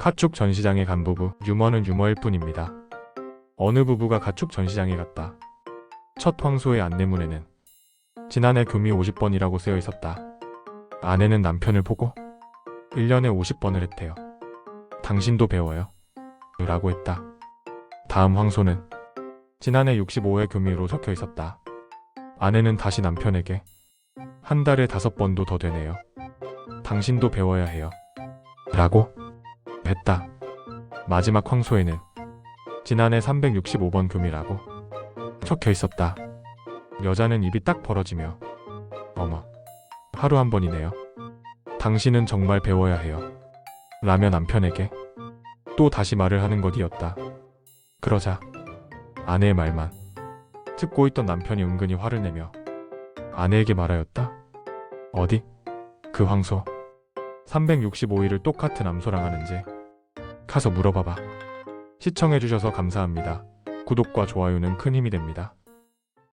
가축 전시장에 간 부부, 유머는 유머일 뿐입니다. 어느 부부가 가축 전시장에 갔다. 첫 황소의 안내문에는 지난해 금이 50번이라고 쓰여 있었다. 아내는 남편을 보고 1년에 50번을 했대요. 당신도 배워요. 라고 했다. 다음 황소는 지난해 65회 금이로 적혀 있었다. 아내는 다시 남편에게 한 달에 다섯 번도 더 되네요. 당신도 배워야 해요. 라고 했다. 마지막 황소에는 지난해 365번 금이라고 적혀 있었다. 여자는 입이 딱 벌어지며 어머 하루 한 번이네요. 당신은 정말 배워야 해요. 라며 남편에게 또 다시 말을 하는 것이었다. 그러자 아내의 말만 듣고 있던 남편이 은근히 화를 내며 아내에게 말하였다. 어디? 그 황소 365일을 똑같은 암소랑 하는지 가서 물어봐봐. 시청해주셔서 감사합니다. 구독과 좋아요는 큰 힘이 됩니다.